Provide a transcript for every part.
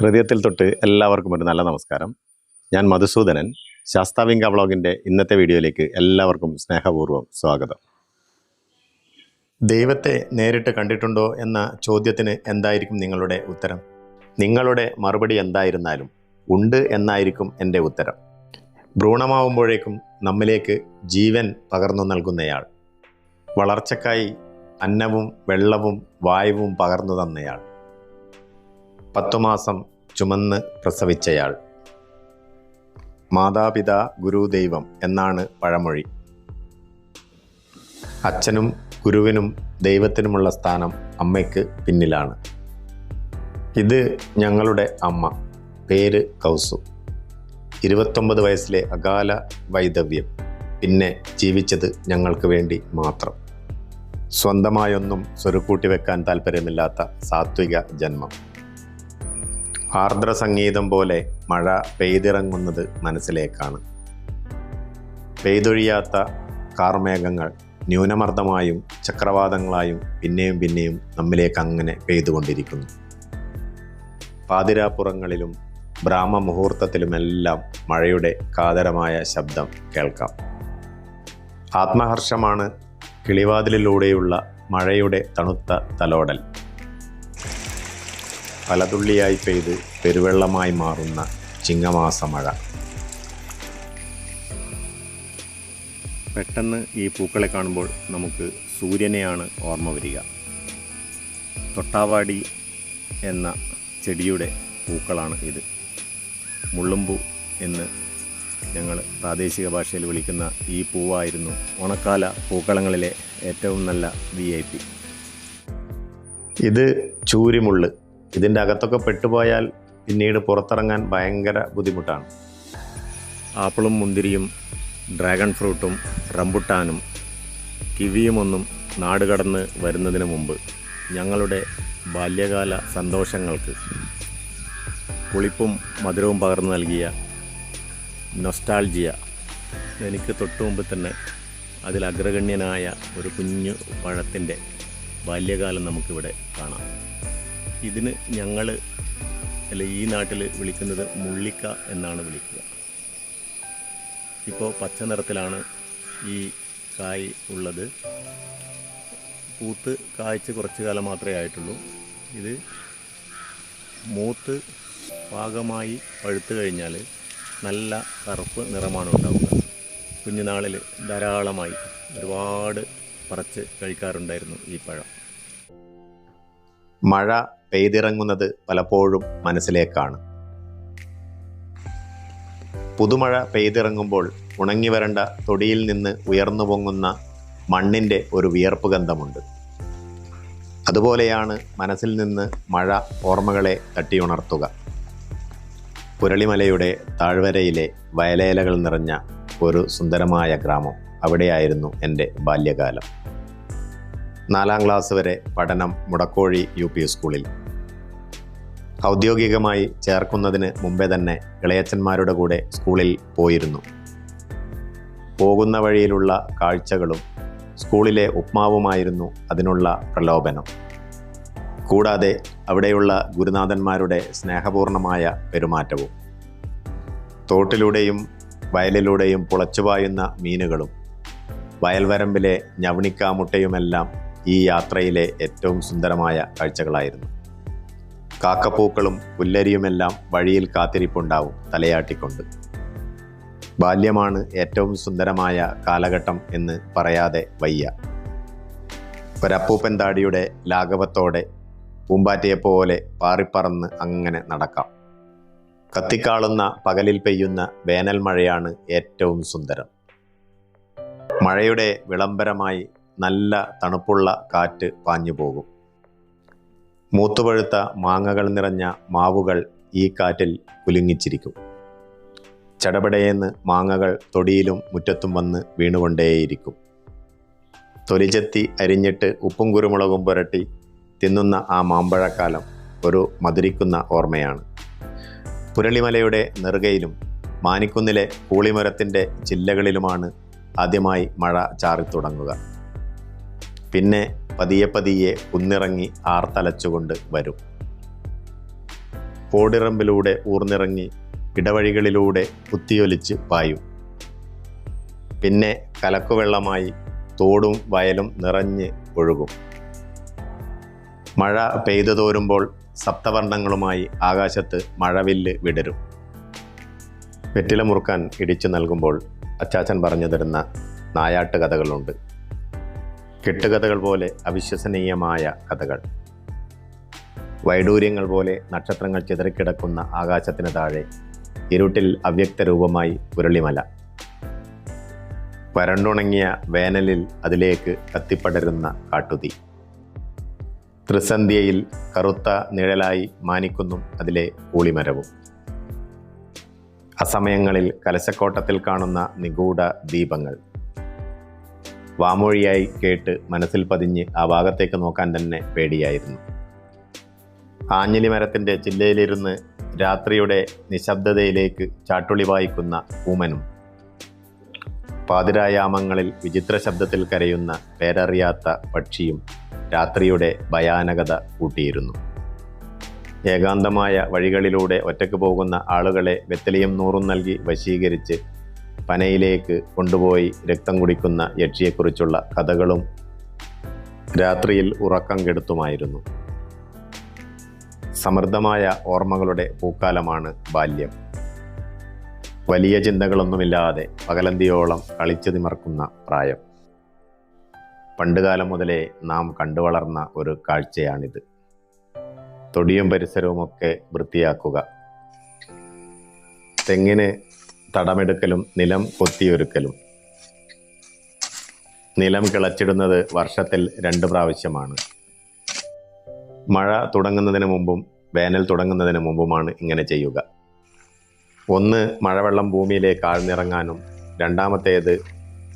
ഹൃദയത്തിൽ തൊട്ട് എല്ലാവർക്കും ഒരു നല്ല നമസ്കാരം. ഞാൻ മധുസൂദനൻ. ശാസ്താവിംഗ വ്ളോഗിന്റെ ഇന്നത്തെ വീഡിയോയിലേക്ക് എല്ലാവർക്കും സ്നേഹപൂർവം സ്വാഗതം. ദൈവത്തെ നേരിട്ട് കണ്ടിട്ടുണ്ടോ എന്ന ചോദ്യത്തിന് എന്തായിരിക്കും നിങ്ങളുടെ ഉത്തരം? നിങ്ങളുടെ മറുപടി എന്തായിരുന്നാലും ഉണ്ട് എന്നായിരിക്കും എന്റെ ഉത്തരം. ഭ്രൂണമാവുമ്പോഴേക്കും നമ്മിലേക്ക് ജീവൻ പകർന്നു നൽകുന്നയാൾ. വളർച്ചക്കായി അന്നവും വെള്ളവും വായുവും പകർന്നു തന്നയാൾ. പത്തു മാസം ചുമന്ന് പ്രസവിച്ചയാൾ. മാതാപിതാ ഗുരുദൈവം എന്നാണ് പഴമൊഴി. അച്ഛനും ഗുരുവിനും ദൈവത്തിനുമുള്ള സ്ഥാനം അമ്മയ്ക്ക് പിന്നിലാണ്. ഇത് ഞങ്ങളുടെ അമ്മ. പേര് കൗസു. ഇരുപത്തൊമ്പത് വയസ്സിലെ അകാല വൈദവ്യം. പിന്നെ ജീവിച്ചത് ഞങ്ങൾക്ക് വേണ്ടി മാത്രം. സ്വന്തമായൊന്നും സ്വരുക്കൂട്ടി വെക്കാൻ താല്പര്യമില്ലാത്ത സാത്വിക ജന്മം. ആർദ്ര സംഗീതം പോലെ മഴ പെയ്തിറങ്ങുന്നത് മനസ്സിലേക്കാണ്. പെയ്തൊഴിയാത്ത കാർമേഘങ്ങൾ ന്യൂനമർദ്ദമായും ചക്രവാതങ്ങളായും പിന്നെയും പിന്നെയും നമ്മിലേക്ക് അങ്ങനെ പെയ്തുകൊണ്ടിരിക്കുന്നു. പാതിരാപ്പുറങ്ങളിലും ബ്രാഹ്മ മുഹൂർത്തത്തിലുമെല്ലാം മഴയുടെ കാതരമായ ശബ്ദം കേൾക്കാം. ആത്മഹർഷമാണ് കിളിവാതിലിലൂടെയുള്ള മഴയുടെ തണുത്ത തലോടൽ. പലതുള്ളിയായി പെയ്ത് പെരുവെള്ളമായി മാറുന്ന ചിങ്ങമാസ മഴ പെട്ടെന്ന് ഈ പൂക്കളെ കാണുമ്പോൾ നമുക്ക് സൂര്യനെയാണ് ഓർമ്മ വരിക. തൊട്ടാവാടി എന്ന ചെടിയുടെ പൂക്കളാണ് ഇത്. മുള്ളുമ്പു എന്ന് ഞങ്ങൾ പ്രാദേശിക ഭാഷയിൽ വിളിക്കുന്ന ഈ പൂവായിരുന്നു ഓണക്കാല പൂക്കളങ്ങളിലെ ഏറ്റവും നല്ല വി ഐ പി ഇത് ചൂരിമുള്ള്. ഇതിന്റെ അകത്തൊക്കെ പെട്ടുപോയാൽ പിന്നീട് പുറത്തിറങ്ങാൻ ഭയങ്കര ബുദ്ധിമുട്ടാണ്. ആപ്പിളും മുന്തിരിയും ഡ്രാഗൺ ഫ്രൂട്ടും റംബുട്ടാനും കിവിയുമൊന്നും നാടുകടന്ന് വരുന്നതിന് മുമ്പ് ഞങ്ങളുടെ ബാല്യകാല സന്തോഷങ്ങൾക്ക് പുളിപ്പും മധുരവും പകർന്നു നൽകിയ നൊസ്റ്റാൾജിയ എനിക്ക് തൊട്ടു മുമ്പ് തന്നെ അതിൽ അഗ്രഗണ്യനായ ഒരു കുഞ്ഞു പഴത്തിന്റെ ബാല്യകാലം നമുക്കിവിടെ കാണാം. ഇതിന് ഞങ്ങൾ അല്ല ഈ നാട്ടിൽ വിളിക്കുന്നത് മുള്ളിക്ക എന്നാണ് വിളിക്കുക. ഇപ്പോൾ പച്ച നിറത്തിലാണ് ഈ കായ് ഉള്ളത്. പൂത്ത് കായ്ച്ച് കുറച്ച് കാലം മാത്രമേ ആയിട്ടുള്ളൂ. ഇത് മൂത്ത് പാകമായി പഴുത്തു കഴിഞ്ഞാൽ നല്ല കറുപ്പ് നിറമാണ് ഉണ്ടാവുക. കുഞ്ഞുനാളിൽ ധാരാളമായി ഒരുപാട് പറച്ച് കഴിക്കാറുണ്ടായിരുന്നു ഈ പഴം. മഴ പെയ്തിറങ്ങുന്നത് പലപ്പോഴും മനസ്സിലേക്കാണ്. പുതുമഴ പെയ്തിറങ്ങുമ്പോൾ ഉണങ്ങി വരണ്ട തൊടിയിൽ നിന്ന് ഉയർന്നു പൊങ്ങുന്ന മണ്ണിന്റെ ഒരു വിയർപ്പ് ഗന്ധമുണ്ട്. അതുപോലെയാണ് മനസ്സിൽ നിന്ന് മഴ ഓർമ്മകളെ തട്ടിയുണർത്തുക. പുരളിമലയുടെ താഴ്വരയിലെ വയലേലകൾ നിറഞ്ഞ ഒരു സുന്ദരമായ ഗ്രാമം അവിടെയായിരുന്നു എന്റെ ബാല്യകാലം. നാലാം ക്ലാസ് വരെ പഠനം മുടക്കോഴി യു പി സ്കൂളിൽ. ഔദ്യോഗികമായി ചേർക്കുന്നതിന് മുമ്പേ തന്നെ ഇളയച്ചന്മാരുടെ കൂടെ സ്കൂളിൽ പോയിരുന്നു. പോകുന്ന വഴിയിലുള്ള കാഴ്ചകളും സ്കൂളിലെ ഉപ്മാവുമായിരുന്നു അതിനുള്ള പ്രലോഭനം. കൂടാതെ അവിടെയുള്ള ഗുരുനാഥന്മാരുടെ സ്നേഹപൂർണമായ പെരുമാറ്റവും തോട്ടിലൂടെയും വയലിലൂടെയും പുളച്ചുപായുന്ന മീനുകളും വയൽവരമ്പിലെ ഞവണിക്കാമുട്ടയുമെല്ലാം ഈ യാത്രയിലെ ഏറ്റവും സുന്ദരമായ കാഴ്ചകളായിരുന്നു. കാക്കപ്പൂക്കളും പുല്ലരിയുമെല്ലാം വഴിയിൽ കാത്തിരിപ്പുണ്ടാവും തലയാട്ടിക്കൊണ്ട്. ബാല്യമാണ് ഏറ്റവും സുന്ദരമായ കാലഘട്ടം എന്ന് പറയാതെ വയ്യ. ഒരപ്പൂപ്പൻ താടിയുടെ ലാഘവത്തോടെ പൂമ്പാറ്റയെപ്പോലെ പാറിപ്പറന്ന് അങ്ങനെ നടക്കാം. കത്തിക്കാളുന്ന പകലിൽ പെയ്യുന്ന വേനൽ മഴയാണ് ഏറ്റവും സുന്ദരം. മഴയുടെ വിളംബരമായി നല്ല തണുപ്പുള്ള കാറ്റ് പാഞ്ഞു പോകും. മൂത്തുപഴുത്ത മാങ്ങകൾ നിറഞ്ഞ മാവുകൾ ഈ കാറ്റിൽ കുലുങ്ങിച്ചിരിക്കും. ചടപടയെന്ന് മാങ്ങകൾ തൊടിയിലും മുറ്റത്തും വന്ന് വീണുകൊണ്ടേയിരിക്കും. തൊലിചെത്തി അരിഞ്ഞിട്ട് ഉപ്പും കുരുമുളകും പുരട്ടി തിന്നുന്ന ആ മാമ്പഴക്കാലം ഒരു മധുരിക്കുന്ന ഓർമ്മയാണ്. പുരളിമലയുടെ നെറുകയിലും മാനിക്കുന്നിലെ കൂളിമരത്തിന്റെ ചില്ലകളിലുമാണ് ആദ്യമായി മഴ ചാറിത്തുടങ്ങുക. പിന്നെ പതിയെ പതിയെ കുന്നിറങ്ങി ആർത്തലച്ചുകൊണ്ട് വരും. കോടിറമ്പിലൂടെ ഊർന്നിറങ്ങി ഇടവഴികളിലൂടെ കുത്തിയൊലിച്ച് പായും. പിന്നെ കലക്കുവെള്ളമായി തോടും വയലും നിറഞ്ഞ് ഒഴുകും. മഴ പെയ്തു തോരുമ്പോൾ സപ്തവർണങ്ങളുമായി ആകാശത്ത് മഴവില്ല് വിടരും. വെറ്റില മുറുക്കാൻ ഇടിച്ചു നൽകുമ്പോൾ അച്ചാച്ചൻ പറഞ്ഞു തരുന്ന നായാട്ട് കഥകളുണ്ട്. കെട്ടുകഥകൾ പോലെ അവിശ്വസനീയമായ കഥകൾ. വൈഡൂര്യങ്ങൾ പോലെ നക്ഷത്രങ്ങൾ ചിതറിക്കിടക്കുന്ന ആകാശത്തിന് താഴെ ഇരുട്ടിൽ അവ്യക്ത രൂപമായി ഉരുളിമല. വരണ്ടുണങ്ങിയ വേനലിൽ അതിലേക്ക് കത്തിപ്പടരുന്ന കാട്ടുതീ. ത്രിസന്ധ്യയിൽ കറുത്ത നിഴലായി മാനിക്കുന്നും അതിലെ കൂളിമരവും. അസമയങ്ങളിൽ കലശക്കോട്ടത്തിൽ കാണുന്ന നിഗൂഢ ദീപങ്ങൾ. വാമൊഴിയായി കേട്ട് മനസ്സിൽ പതിഞ്ഞ് ആ ഭാഗത്തേക്ക് നോക്കാൻ തന്നെ പേടിയായിരുന്നു. ആഞ്ഞലി മരത്തിന്റെ ചില്ലയിലിരുന്ന് രാത്രിയുടെ നിശബ്ദതയിലേക്ക് ചാട്ടുളി വായിക്കുന്ന ഊമനും പാതിരായാമങ്ങളിൽ വിചിത്ര ശബ്ദത്തിൽ കരയുന്ന പേരറിയാത്ത പക്ഷിയും രാത്രിയുടെ ഭയാനകത കൂട്ടിയിരുന്നു. ഏകാന്തമായ വഴികളിലൂടെ ഒറ്റയ്ക്ക് പോകുന്ന ആളുകളെ വെത്തലിയും നൂറും നൽകി വശീകരിച്ച് പനയിലേക്ക് കൊണ്ടുപോയി രക്തം കുടിക്കുന്ന യക്ഷിയെക്കുറിച്ചുള്ള കഥകളും രാത്രിയിൽ ഉറക്കം കെടുത്തുമായിരുന്നു. സമൃദ്ധമായ ഓർമ്മകളുടെ പൂക്കാലമാണ് ബാല്യം. വലിയ ചിന്തകളൊന്നുമില്ലാതെ പകലന്തിയോളം കളിച്ചു തിമർക്കുന്ന പ്രായം. പണ്ടുകാലം മുതലേ നാം കണ്ടുവളർന്ന ഒരു കാഴ്ചയാണിത്. തൊടിയും പരിസരവുമൊക്കെ വൃത്തിയാക്കുക. തെങ്ങിന് തടമെടുക്കലും നിലം കൊത്തിയൊരുക്കലും നിലം കിളച്ചിടുന്നത് വർഷത്തിൽ രണ്ട് പ്രാവശ്യമാണ്. മഴ തുടങ്ങുന്നതിന് മുമ്പും വേനൽ തുടങ്ങുന്നതിന് മുമ്പുമാണ് ഇങ്ങനെ ചെയ്യുക. ഒന്ന് മഴവെള്ളം ഭൂമിയിലേക്ക് ആഴ്ന്നിറങ്ങാനും രണ്ടാമത്തേത്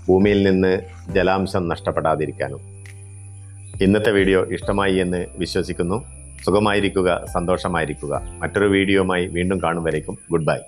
ഭൂമിയിൽ നിന്ന് ജലാംശം നഷ്ടപ്പെടാതിരിക്കാനും. ഇന്നത്തെ വീഡിയോ ഇഷ്ടമായി എന്ന് വിശ്വസിക്കുന്നു. സുഖമായിരിക്കുക സന്തോഷമായിരിക്കുക. മറ്റൊരു വീഡിയോയുമായി വീണ്ടും കാണും വരേക്കും. Good bye.